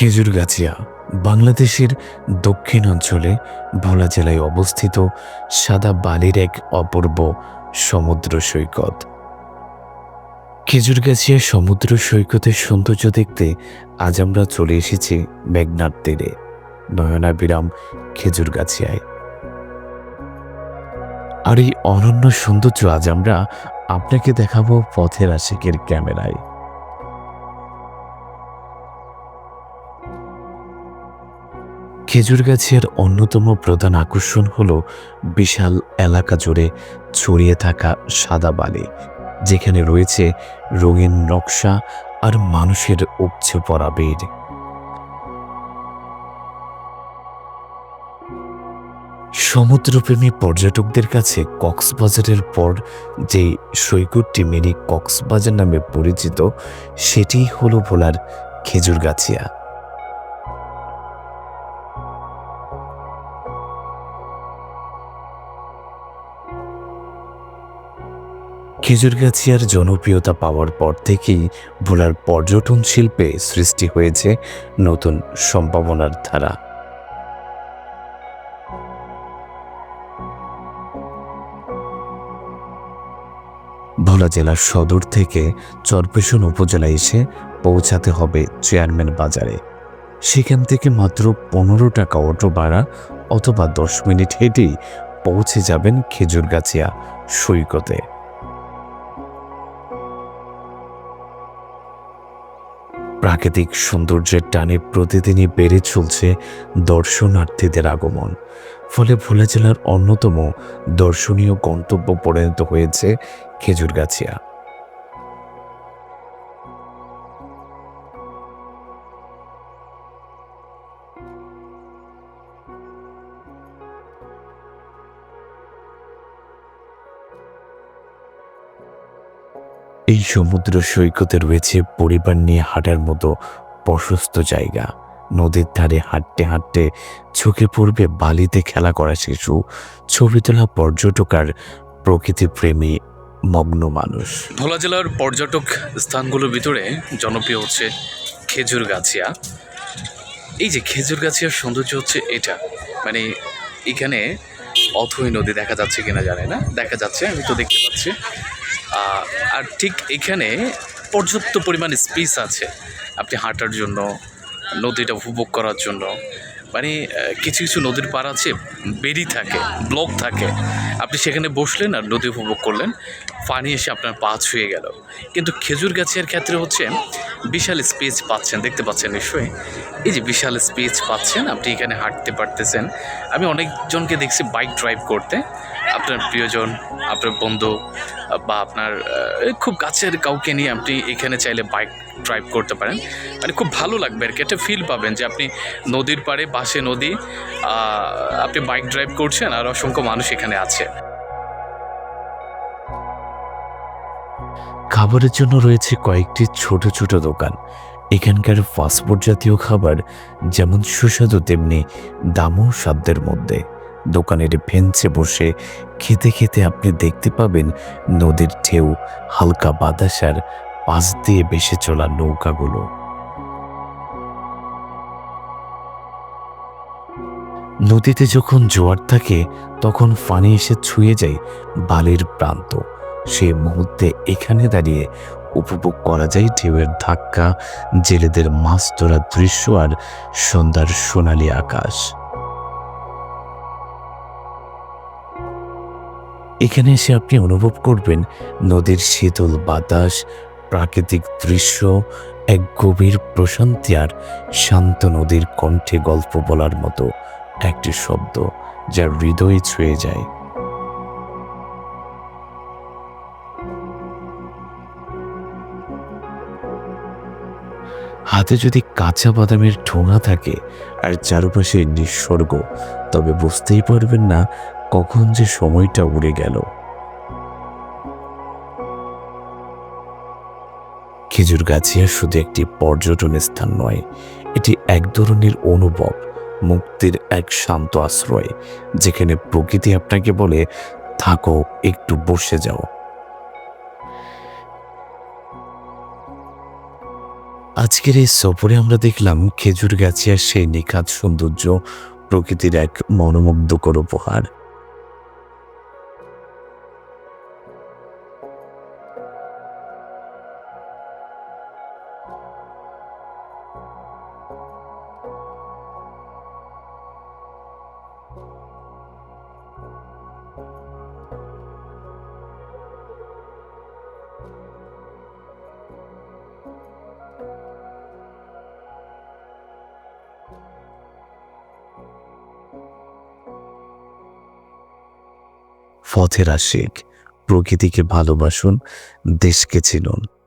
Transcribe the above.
খেজুরগাছিয়া বাংলাদেশের দক্ষিণ অঞ্চলে ভোলা জেলায় অবস্থিত সাদা বালির এক অপূর্ব সমুদ্র সৈকত। খেজুরগাছিয়া সমুদ্র সৈকতের সৌন্দর্য দেখতে আজ আমরা চলে এসেছি মেঘনার তীরে, নয়নাবিরাম খেজুরগাছিয়ায় আর এই অনন্য সৌন্দর্য আজ আমরা আপনাকে দেখাবো পথের আশিকের ক্যামেরায়। খেজুরগাছিয়ার অন্যতম প্রধান আকর্ষণ হল বিশাল এলাকা জুড়ে ছড়িয়ে থাকা সাদা বালি, যেখানে রয়েছে রঙিন নকশা আর মানুষের উপচে পড়া ভিড়। সমুদ্রপ্রেমী পর্যটকদের কাছে কক্সবাজারের পর যে সৈকতটি মিনি কক্সবাজার নামে পরিচিত, সেটিই হলো ভোলার খেজুরগাছিয়া খেজুরগাছিয়ার জনপ্রিয়তা পাওয়ার পর থেকেই ভোলার পর্যটন শিল্পে সৃষ্টি হয়েছে নতুন সম্ভাবনার ধারা। ভোলা জেলার সদর থেকে চরপেশন উপজেলায় এসে পৌঁছাতে হবে চেয়ারম্যান বাজারে। সেখান থেকে মাত্র পনেরো টাকা অটো ভাড়া অথবা দশ মিনিট হেঁটেই পৌঁছে যাবেন খেজুরগাছিয়া সৈকতে। প্রাকৃতিক সৌন্দর্যের টানে প্রতিদিনই বেড়ে চলছে দর্শনার্থীদের আগমন। ফলে ভোলা জেলার অন্যতম দর্শনীয় গন্তব্য পরিণত হয়েছে খেজুরগাছিয়া। এই সমুদ্র সৈকতে রয়েছে পরিবার নিয়ে হাঁটার মতো প্রশস্ত জায়গা। নদীর ধারে হাঁটতে হাঁটতে চোখে পড়বে বালিতে খেলা করা শিশু, ছবি তোলা পর্যটক আর প্রকৃতি প্রেমী মগ্ন মানুষ। ভোলা জেলার পর্যটক স্থানগুলোর ভিতরে জনপ্রিয় হচ্ছে খেজুর গাছিয়া। এই যে খেজুর গাছিয়ার সৌন্দর্য হচ্ছে এটা। মানে এখানে অথই নদী দেখা যাচ্ছে কিনা জানি না। দেখা যাচ্ছে, আমি তো দেখতে পাচ্ছি। আর ঠিক এখানে পর্যাপ্ত পরিমাণ স্পেস আছে। আপনি হাঁটার জন্য, নদীটা উপভোগ করার জন্য। মানে কিছু কিছু নদীর পার আছে বেরি থাকে ব্লক থাকে। আপনি সেখানে বসলেন আর নদী উপভোগ করলেন। পানি এসে আপনার পা ছুঁয়ে গেল। কিন্তু খেজুর গাছের ক্ষেত্রে হচ্ছে বিশাল স্পেস পাচ্ছেন, দেখতে পাচ্ছেন নিশ্চয়ই? এই যে বিশাল স্পেস পাচ্ছেন, আপনি এখানে হাঁটতে পারতেছেন। আমি অনেকজনকে দেখছি বাইক ড্রাইভ করতে। আপনার প্রিয়জন, আপনার বন্ধু, বা আপনার খুব কাছের কাউকে নিয়ে আপনি এখানে চাইলে বাইক ড্রাইভ করতে পারেন। মানে খুব ভালো লাগবে আর কি, একটা ফিল পাবেন যে আপনি নদীর পাড়ে, পাশে নদী আপনি বাইক ড্রাইভ করছেন আর অসংখ্য মানুষ এখানে আছে। খাবারের জন্য রয়েছে কয়েকটি ছোট ছোট দোকান। এখানকার ফাস্টফুড জাতীয় খাবার যেমন সুস্বাদু, তেমনি দামও সাধ্যের মধ্যে। দোকানের ভেঞ্চে বসে খেতে খেতে আপনি দেখতে পাবেন নদীর ঢেউ, হালকা বাতাসার পাশ দিয়ে বেসে চলা নৌকাগুলো। নদীতে যখন জোয়ার থাকে, তখন পানি এসে ছুঁয়ে যায় বালির প্রান্ত। সে মুহূর্তে এখানে দাঁড়িয়ে উপভোগ করা যায় ঢেউয়ের ধাক্কা, জেলেদের মাছ ধরার দৃশ্য আর সন্ধ্যার সোনালি আকাশ। এখানে এসে আপনি অনুভব করবেন নদীর শীতল বাতাস, প্রাকৃতিক দৃশ্য, এক গভীর প্রশান্তি আর শান্ত নদীর কণ্ঠে গল্প বলার মতো একটি শব্দ যা হৃদয়ে ছুঁয়ে যায়। হাতে যদি কাঁচা বাদামের ঠোঙা থাকে আর চারপাশে নিঃস্বর্গ তবে বুঝতেই পারবেন না কখন যে সময়টা উড়ে গেল। খেজুরগাছিয়া শুধু একটি পর্যটন স্থান নয়, এটি এক ধরনের অনুভব, মুক্তির এক শান্ত আশ্রয়, যেখানে প্রকৃতি আপনাকে বলে, থাকো, একটু বসে যাও। আজকের এই সফরে আমরা দেখলাম খেজুর গাছিয়ার সেই নিখাত সৌন্দর্য প্রকৃতির এক মনোমুগ্ধকর উপহার। পথের আশিক। প্রকৃতিকে ভালোবাসুন দেশকে চিনুন।